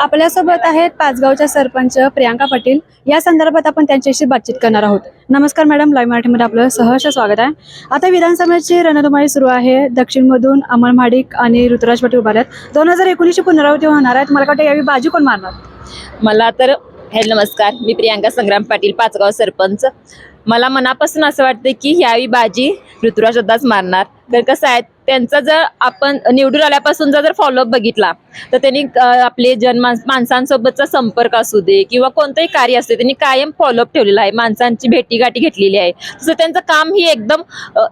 आपल्यासोबत आहेत पाचगावच्या सरपंच प्रियांका पाटील. या संदर्भात आपण त्यांच्याशी बातचीत करणार आहोत. नमस्कार मॅडम लाईव्ह मराठीमध्ये आपलं सहर्ष स्वागत आहे. आता विधानसभेची रणधुमाळी सुरू आहे. दक्षिणमधून अमल महाडिक आणि ऋतुराज पाटील उभारले आहेत दोन हजार एकोणीसची पुनरावृत्ती होणार आहेत मला वाटतं यावेळी बाजू कोण मारणार? मला तर हॅलो नमस्कार. मी प्रियांका संग्राम पाटील पाचगाव सरपंच. मला मनापासून असं वाटतं की ह्यावी बाजी ऋतुराज दादाच मारणार. तर कसं आहे त्यांचा जर आपण निवडून आल्यापासून जर फॉलोअप बघितला तर त्यांनी आपले जन माणसांसोबतचा संपर्क असू दे किंवा कोणतंही कार्य असते त्यांनी कायम फॉलोअप ठेवलेला आहे. माणसांची भेटीगाठी घेतलेली आहे. तसं त्यांचं काम ही एकदम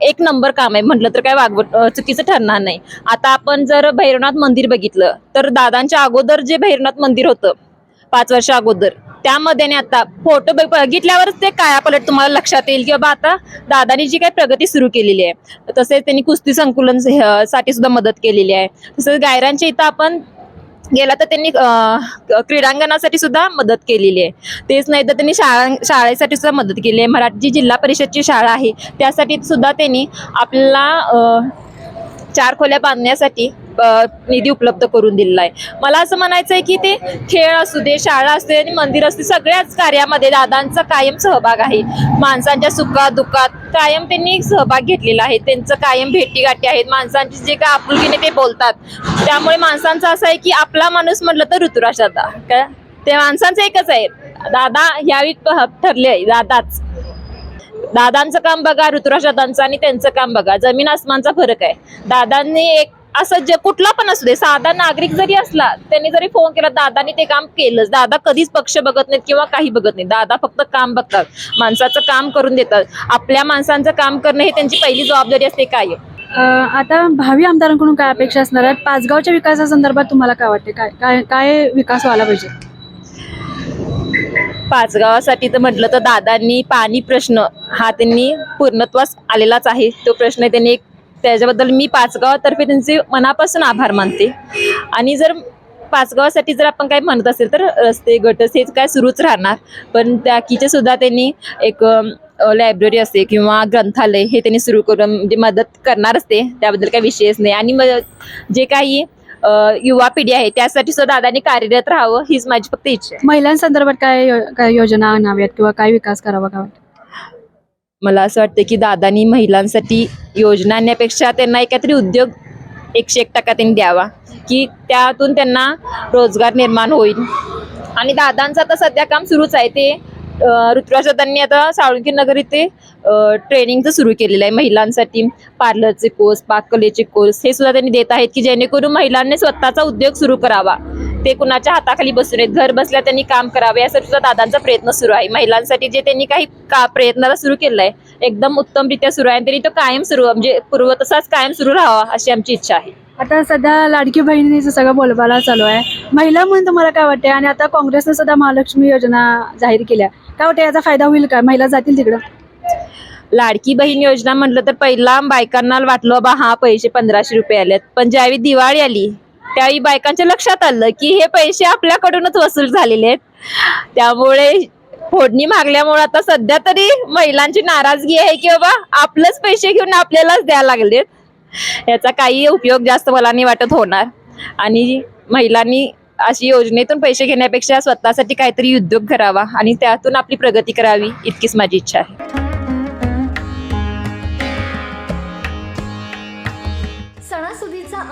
एक नंबर काम आहे. म्हटलं तर काय वागवट चुकीचं ठरणार नाही. आता आपण जर भैरवनाथ मंदिर बघितलं तर दादांच्या अगोदर जे भैरवनाथ मंदिर होतं पाच वर्ष अगोदर त्यामध्ये आता फोटो बघितल्यावरच ते कायापलट तुम्हाला लक्षात येईल की बाबा आता दादानी जी काही प्रगती सुरू केलेली आहे तसेच त्यांनी कुस्ती संकुलनसाठी सुद्धा मदत केलेली आहे. तसेच गायरांच्या इथं आपण गेला तर त्यांनी क्रीडांगणासाठी सुद्धा मदत केलेली आहे. तेच नाही तर त्यांनी शाळा शाळेसाठी सुद्धा मदत केली आहे. मराठी जी जिल्हा परिषदची शाळा आहे त्यासाठी सुद्धा त्यांनी आपल्याला चार खोल्या बांधण्यासाठी निधी उपलब्ध करून दिलेला आहे. मला असं म्हणायचं आहे की ते खेळ असू दे शाळा असू दे आणि मंदिर असते सगळ्याच कार्यामध्ये दादांचा कायम सहभाग आहे. माणसांच्या सुखात दुःखात कायम त्यांनी सहभाग घेतलेला आहे. त्यांचं कायम भेटीगाठी आहेत. माणसांची जे काय आपुलकीने ते बोलतात. त्यामुळे माणसांचं असं आहे की आपला माणूस म्हटलं तर ऋतुराज दादा काय? ते माणसांचं एकच आहे. दादा यावेळी ठरले आहे. दादाच. दादांचं काम बघा ऋतुराज दादांचं आणि त्यांचं काम बघा. जमीन आसमानचा फरक आहे. दादांनी एक असं जे कुठला पण असू दे साधा नागरिक जरी असला त्यांनी जरी फोन केला दादानी ते काम केलंच. दादा कधीच पक्ष बघत नाहीत किंवा काही बघत नाही दादा फक्त काम बघतात. माणसाचं काम करून देतात. आपल्या माणसांचं काम करणं ही त्यांची पहिली जबाबदारी असते काय आता भावी आमदारांकडून काय अपेक्षा असणार आहेत? पाचगावच्या विकासासंदर्भात तुम्हाला काय वाटते? काय काय काय विकास व्हायला पाहिजे? पाचगावासाठी तर म्हटलं तर दादांनी पाणी प्रश्न हा त्यांनी पूर्णत्वास आलेलाच आहे. तो प्रश्न त्यांनी एक त्याच्याबद्दल मी पाचगावातर्फे त्यांचे मनापासून आभार मानते. आणि जर पाचगावासाठी जर आपण काय म्हणत असेल तर रस्ते गटस हेच काय सुरूच राहणार. पण त्याकीचे सुद्धा त्यांनी एक लायब्ररी असते किंवा ग्रंथालय हे त्यांनी सुरू करून म्हणजे मदत करणार असते. त्याबद्दल काही विषयच नाही. आणि मग जे काही युवा पिढी आहे त्यासाठी सुद्धा दादानी कार्यरत राहावं हीच माझी फक्त इच्छा आहे. महिलांसंदर्भात काय यो- काय योजना आणाव्यात किंवा काय विकास करावा का वाटतं? मला असं वाटतं की दादानी महिलांसाठी योजना आणण्यापेक्षा त्यांना एक काहीतरी उद्योग एकशे एक टक्का त्यांनी द्यावा की त्यातून त्यांना रोजगार निर्माण होईल. आणि दादांचं आता सध्या काम सुरूच आहे. ते अं, आता साळुंकी नगर इथे ट्रेनिंगचं सुरू केलेलं आहे महिलांसाठी. पार्लरचे कोर्स पाककलेचे कोर्स हे सुद्धा त्यांनी देत आहेत की जेणेकरून महिलांनी स्वतःचा उद्योग सुरू करावा. ते कुणाच्या हाताखाली बसून आहेत. घर बसल्या त्यांनी काम करावे यासाठी सुद्धा दादांचा प्रयत्न सुरू आहे. महिलांसाठी जे त्यांनी काही का प्रयत्नाला सुरू केलं आहे एकदम उत्तमरित्या सुरू आहे. त्यांनी तो कायम सुरू म्हणजे पूर्व तसाच कायम सुरू राहावा अशी आमची इच्छा आहे. आता सध्या लाडकी बहिणीचं सगळं बोलबाला चालू आहे. महिला म्हणून तुम्हाला काय वाटते आणि आता काँग्रेसने सुद्धा महालक्ष्मी योजना जाहीर केल्या. काय वाटतं याचा फायदा होईल का? महिला जातील तिकडं? लाडकी बहीण योजना म्हटलं तर पहिला बायकांना वाटलं बा हा पैसे पंधराशे रुपये आलेत. पण ज्यावेळी दिवाळी आली त्यावेळी बायकांच्या लक्षात आलं की हे पैसे आपल्याकडूनच वसूल झालेले आहेत. त्यामुळे फोडणी मागल्यामुळे आता सध्या तरी महिलांची नाराजगी आहे की बाबा आपलंच पैसे घेऊन आपल्यालाच द्यायला लागलेत याचा काही उपयोग जास्त मला नाही वाटत होणार. आणि महिलांनी अशी योजनेतून पैसे घेण्यापेक्षा स्वतःसाठी काहीतरी उद्योग करावा आणि त्यातून आपली प्रगती करावी इतकीच माझी इच्छा आहे.